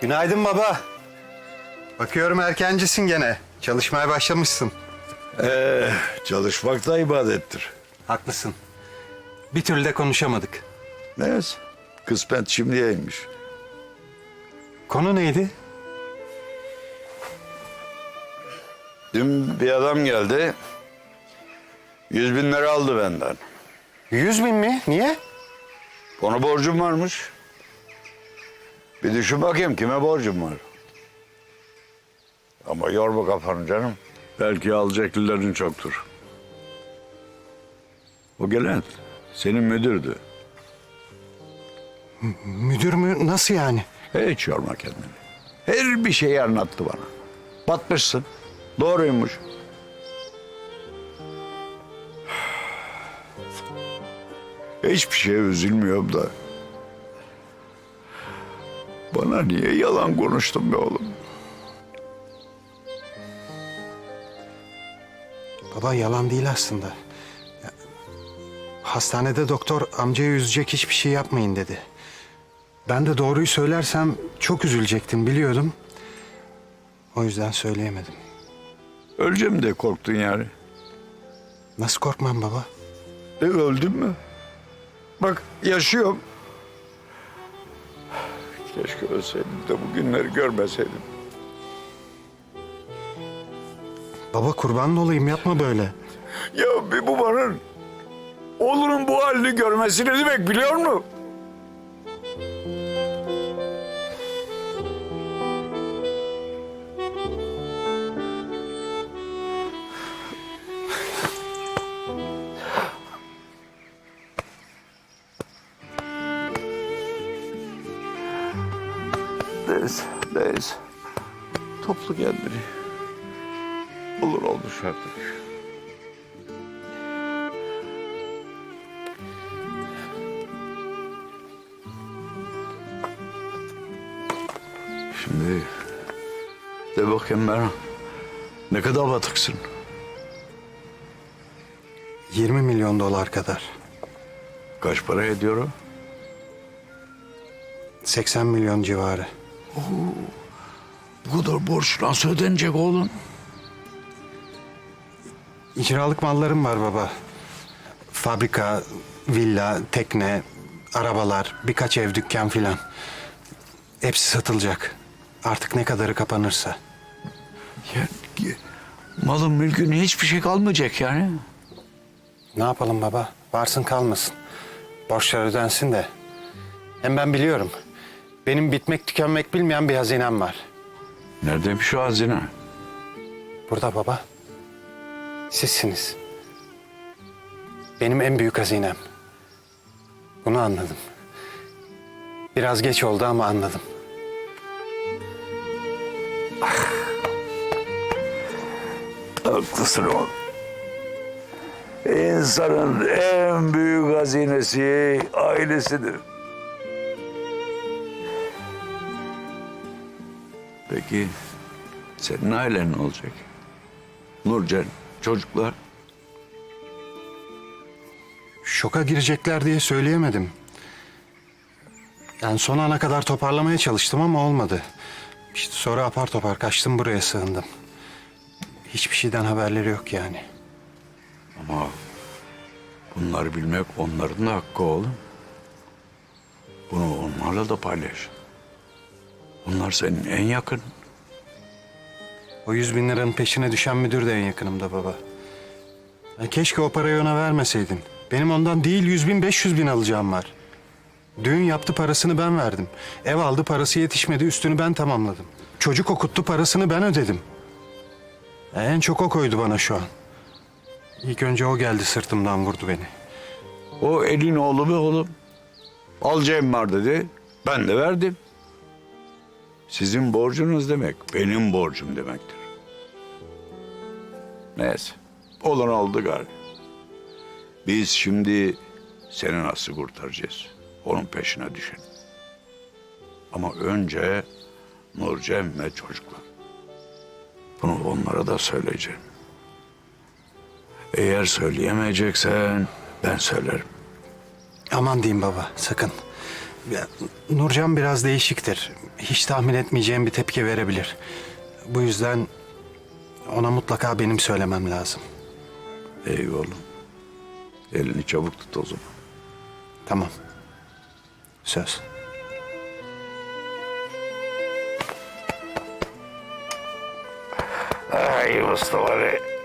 Günaydın baba. Bakıyorum erkencisin gene. Çalışmaya başlamışsın. Ee, çalışmak da ibadettir. Haklısın. Bir türlü de konuşamadık. Neyse. Kısmet şimdiyeymiş. Konu neydi? Dün bir adam geldi. Yüz bin lira aldı benden. Yüz bin mi? Niye? Ona borcum varmış. Bir düşün bakayım kime borcum var. Ama yorma kafanı canım. Belki alacaklıların çoktur. O gelen senin müdürdü. Müdür mü? Nasıl yani? Hiç yorma kendini. Her bir şeyi anlattı bana. Batmışsın. Doğruymuş. Hiçbir şeye üzülmüyorum da. Bana niye yalan konuştun be oğlum? Baba yalan değil aslında. Ya, hastanede doktor amcayı üzecek hiçbir şey yapmayın dedi. Ben de doğruyu söylersem çok üzülecektin biliyordum. O yüzden söyleyemedim. Öleceğim de korktun yani. Nasıl korkmam baba? E öldüm mü? Bak yaşıyorum. Keşke ölseydim de bu günleri görmeseydim. Baba kurban olayım yapma böyle. Ya bir babanın oğlunun bu halini görmesi ne demek biliyor musun? Neyse. Toplu kendini. Olur olmuş artık. Şimdi de bakayım ben. Ne kadar batıksın? 20 milyon dolar kadar. Kaç para ediyor o? 80 milyon civarı. Bu kadar borç nasıl ödenecek oğlum? İcralık mallarım var baba. Fabrika, villa, tekne, arabalar, birkaç ev, dükkan filan. Hepsi satılacak. Artık ne kadarı kapanırsa. Ya, malın mülkün hiçbir şey kalmayacak yani. Ne yapalım baba? Varsın kalmasın. Borçlar ödensin de. Hem ben biliyorum. Benim bitmek tükenmek bilmeyen bir hazinem var. Neredeymiş şu hazine? Burada baba. Sizsiniz. Benim en büyük hazinem. Bunu anladım. Biraz geç oldu ama anladım. Haklısın oğlum. İnsanın en büyük hazinesi ailesidir. Peki senin ailen ne olacak? Nurcan, çocuklar. Şoka girecekler diye söyleyemedim. Yani son ana kadar toparlamaya çalıştım ama olmadı. İşte sonra apar topar kaçtım buraya sığındım. Hiçbir şeyden haberleri yok yani. Ama bunları bilmek onların da hakkı oğlum. Bunu onlarla da paylaş. Onlar senin en yakın. O yüz bin liranın peşine düşen müdür de en yakınımda baba. Ya keşke o parayı ona vermeseydin. Benim ondan değil yüz bin beş yüz bin alacağım var. Düğün yaptı parasını ben verdim. Ev aldı parası yetişmedi üstünü ben tamamladım. Çocuk okuttu parasını ben ödedim. En çok o koydu bana şu an. İlk önce o geldi sırtımdan vurdu beni. O elin oğlu be oğlum. Alacağım var dedi. Ben de verdim. Sizin borcunuz demek benim borcum demektir. Neyse. Olan oldu galiba. Biz şimdi seni nasıl kurtaracağız? Onun peşine düşelim. Ama önce Nurcem ve çocuklar. Bunu onlara da söyleyeceğim. Eğer söyleyemeyeceksen ben söylerim. Aman diyeyim baba sakın. Nurcan biraz değişiktir. Hiç tahmin etmeyeceğim bir tepki verebilir. Bu yüzden ona mutlaka benim söylemem lazım. Ey oğlum. Elini çabuk tut o zaman. Tamam. Söz. Ay Mustafa Bey.